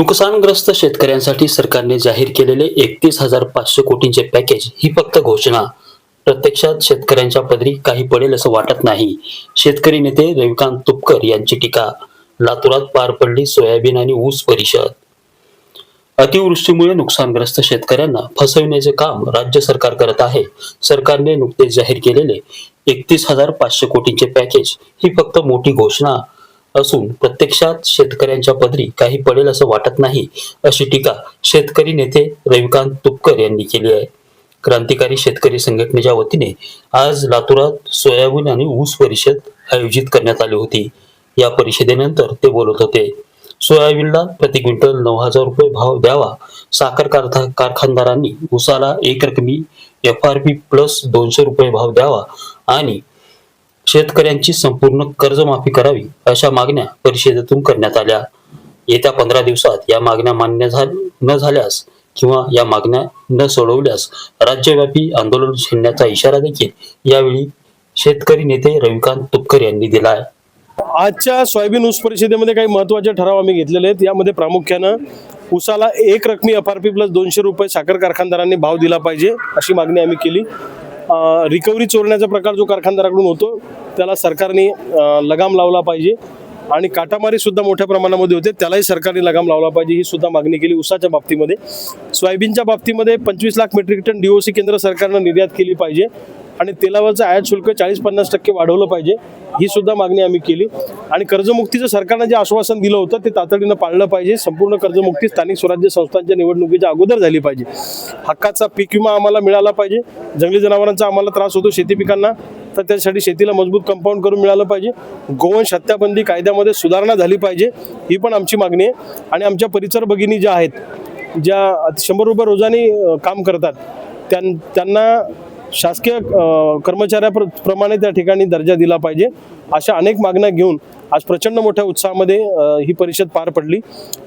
नुकसानग्रस्त शेतकऱ्यांसाठी सरकारने जाहीर केलेले एकतीस हजार पाचशे कोटींचे पॅकेज ही फक्त घोषणा. प्रत्यक्षात शेतकऱ्यांच्या पदरी काही पडेल असं वाटत नाही. शेतकरी नेते रविकांत तुपकर यांची टीका. लातूरात पार पडली सोयाबीन आणि ऊस परिषद. अतिवृष्टीमुळे नुकसानग्रस्त शेतकऱ्यांना फसविण्याचे काम राज्य सरकार करत आहे. सरकारने नुकतेच जाहीर केलेले एकतीस हजार पाचशे कोटींचे पॅकेज ही फक्त मोठी घोषणा. असून प्रत्यक्षात शेतकऱ्यांच्या पदरी काही पडेल असं वाटत नाही अशी टीका शेतकरी नेते रविकांत तुपकर यांनी केली आहे. क्रांतिकारी शेतकरी संघटनेच्या वतीने आज लातूरात सोयाबीन आणि ऊस परिषद आयोजित करण्यात आली होती. या परिषदेनंतर ते बोलत होते सोयाबीनला प्रति क्विंटल नऊ हजार रुपये भाव द्यावा. साखर कारखा कारखानदारांनी उसाला एक रकमी एफ आर पी प्लस दोनशे रुपये भाव द्यावा आणि शेतकऱ्यांची संपूर्ण कर्जमाफी करावी अशा मागण्या परिषदेतून करण्यात आल्या. येत्या पंधरा दिवसात या मागण्या मान्य न झाल्यास किंवा या मागण्या न सोडवल्यास राज्यव्यापी आंदोलन छेडण्याचा इशारा देखील यावेळी शेतकरी नेते रविकांत तुपकर यांनी दिला आहे. आजच्या सोयाबीन ऊस परिषदेमध्ये काही महत्त्वाचे ठराव आम्ही घेतलेले आहेत. यामध्ये प्रामुख्यानं ऊसाला एक रकमी एफ आर पी प्लस दोनशे रुपये साखर कारखानदारांनी भाव दिला पाहिजे अशी मागणी आम्ही केली. रिकव्हरी चोरण्याचा प्रकार जो कारखानदाराकडून होतो त्याला सरकारने लगाम लावला पाहिजे. आणि काटामारी सुद्धा मोठ्या प्रमाणामध्ये होते त्यालाही सरकारने लगाम लावला पाहिजे ही सुद्धा मागणी केली उसाच्या बाबतीमध्ये. सोयाबीनच्या बाबतीमध्ये पंचवीस लाख मेट्रिक टन डीओसी केंद्र सरकारनं निर्यात केली पाहिजे. आणि तेलावरचं आयात शुल्क चाळीस पन्नास टक्के वाढवलं पाहिजे ही सुद्धा मागणी आम्ही केली. आणि कर्जमुक्तीचं सरकारनं जे आश्वासन दिलं होतं ते तातडीनं पाळलं पाहिजे. संपूर्ण कर्जमुक्ती स्थानिक स्वराज्य संस्थांच्या निवडणुकीच्या अगोदर झाली पाहिजे. हक्काचा पीक विमा आम्हाला मिळाला पाहिजे. जंगली जनावरांचा आम्हाला त्रास होतो शेती पिकांना. तर त्यासाठी शेतीला मजबूत कंपाऊंड करून मिळालं पाहिजे. गोवंश हत्याबंदी कायद्यामध्ये सुधारणा झाली पाहिजे ही पण आमची मागणी आहे. आणि आमच्या परिसर भगिनी ज्या आहेत ज्या शंभर रुपये रोजाने काम करतात त्यां त्यांना शासकीय कर्मचाऱ्याप्रमाणे त्या ठिकाणी दर्जा दिला पाहिजे. अशा अनेक मागण्या घेऊन आज प्रचंड मोठ्या उत्साहामध्ये ही परिषद पार पडली.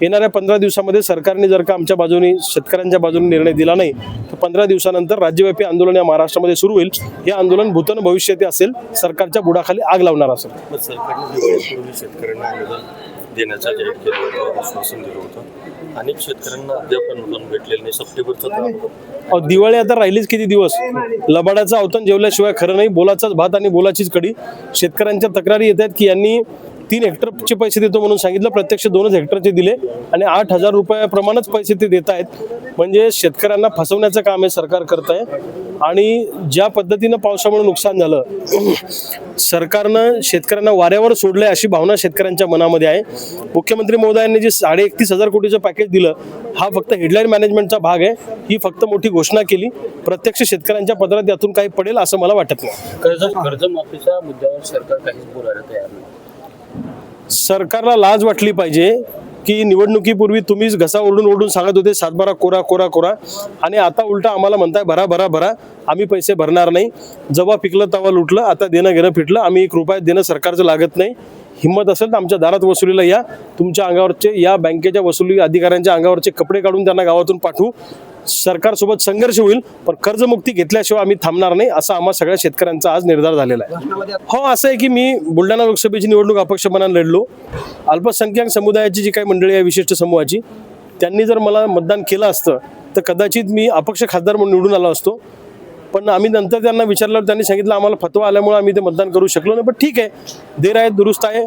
येणाऱ्या पंधरा दिवसामध्ये सरकारने जर का आमच्या बाजूने शेतकऱ्यांच्या बाजूने निर्णय दिला नाही तर पंधरा दिवसानंतर राज्यव्यापी आंदोलन या महाराष्ट्रामध्ये सुरू होईल. हे आंदोलन भूतन भविष्यात असेल सरकारच्या बुडाखाली आग लावणार असेल शेतकऱ्यांना अनुदान देण्याचं आश्वासन दिलं होतं अनेक शेतकऱ्यांना अद्याप अनुदान भेटलेलं नाही सप्टेंबरचा दिवाळी आता राहिलीच किती दिवस? लबाडाचं अवतन जेवल्याशिवाय खरं नाही बोलाचाच भात आणि बोलाचीच कडी. शेतकऱ्यांच्या तक्रारी येत आहेत की यांनी तीन हेक्टरचे पैसे देतो म्हणून सांगितलं. प्रत्यक्ष दोनच हेक्टरचे दिले आणि आठ हजार रुपयाप्रमाणेच पैसे ते देत आहेत. म्हणजे शेतकऱ्यांना फसवण्याचं काम हे सरकार करत आहे. आणि ज्या पद्धतीनं पावसामुळे नुकसान झालं सरकारनं शेतकऱ्यांना वाऱ्यावर सोडलंय अशी भावना शेतकऱ्यांच्या मनामध्ये आहे. मुख्यमंत्री महोदयांनी जे साडे एकतीस हजार कोटीचं पॅकेज दिलं हा फक्त हेडलाईन मॅनेजमेंटचा भाग आहे. ही फक्त मोठी घोषणा केली. प्रत्यक्ष शेतकऱ्यांच्या पदरात यातून काही पडेल असं मला वाटत नाही. कर्ज कर्जमाफीच्या मुद्द्यावर सरकार काहीच बोलायला तयार नाही. सरकारला लाज वाटली पाहिजे की निवडणुकीपूर्वी तुम्हीच घसा ओरडून ओरडून सांगत होते सातबारा कोरा कोरा कोरा. आणि आता उलटा आम्हाला म्हणताय भरा भरा भरा. आम्ही पैसे भरणार नाही. जेव्हा पिकलं तेव्हा लुटलं. आता देणं घेणं फिटलं. आम्ही एक रुपयात देणं सरकारचं लागत नाही. हिंमत असेल तर आमच्या दारात वसुलीला या. तुमच्या अंगावरचे या बँकेच्या वसुली अधिकाऱ्यांच्या अंगावरचे कपडे काढून त्यांना गावातून पाठवू. सरकारसोबत संघर्ष होईल पण कर्जमुक्ती घेतल्याशिवाय आम्ही थांबणार नाही असा आम्हा सगळ्या शेतकऱ्यांचा आज निर्धार झालेला आहे. हो असं आहे की मी बुलढाणा लोकसभेची निवडणूक अपक्षपणाने लढलो. अल्पसंख्याक समुदायाची जी काही मंडळी आहे विशिष्ट समूहाची त्यांनी जर मला मतदान केलं असतं तर कदाचित मी अपक्ष खासदार म्हणून निवडून आलो असतो. पण आम्ही नंतर त्यांना विचारल्यावर त्यांनी सांगितलं आम्हाला फतवा आल्यामुळे आम्ही ते मतदान करू शकलो नाही. पण ठीक आहे देर आहे दुरुस्त आहे.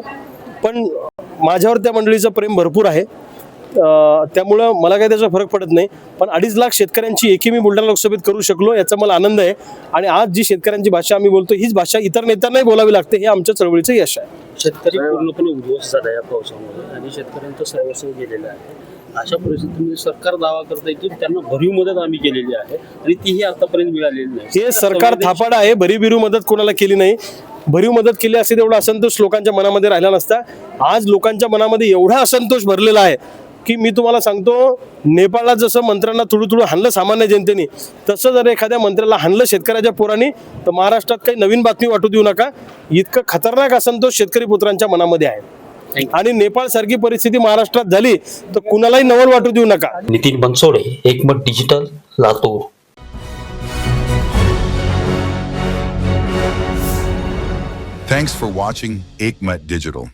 पण माझ्यावर त्या मंडळीचं प्रेम भरपूर आहे. त्यामुळं मला काही त्याचा फरक पडत नाही. पण अडीच लाख शेतकऱ्यांची एकी मी बुलढाणा लोकसभेत करू शकलो याचा मला आनंद आहे. आणि आज जी शेतकऱ्यांची भाषा आम्ही बोलतो हीच भाषा इतर नेत्यांनाही बोलावी लागते हे आमच्या चळवळीचं यश आहे. शेतकरी पूर्णपणे उद्ध्वस्त झाला या पावसामुळे आणि शेतकऱ्यांचं सर्वस्व गेलेलं आहे. अशा परिस्थितीमध्ये सरकार दावा करत आहे की त्यांना भरीव मदत आम्ही केलेली आहे आणि तीही आतापर्यंत मिळालेली नाही. हे सरकार थापाड आहे भरी बिरू मदत कोणाला केली नाही. भरीव मदत केली असते तेवढा असंतोष लोकांच्या मनामध्ये राहिला नसता. आज लोकांच्या मनामध्ये एवढा असंतोष भरलेला आहे. की मी तुम्हाला सांगतो नेपाळला जसं मंत्र्यांना थोडं थोडं हाणलं सामान्य जनतेने तसं जर एखाद्या मंत्र्याला हाणलं शेतकऱ्याच्या पोरांनी तर महाराष्ट्रात काही नवीन बातमी वाटू देऊ नका. इतकं खतरनाक असंतोष शेतकरी पुत्रांच्या मनामध्ये आहे. आणि नेपाळ सारखी परिस्थिती महाराष्ट्रात झाली तर कुणालाही नवल वाटू देऊ नका. Nitin Bansode Ekmat digital Latur. Thanks for watching Aikmat Digital.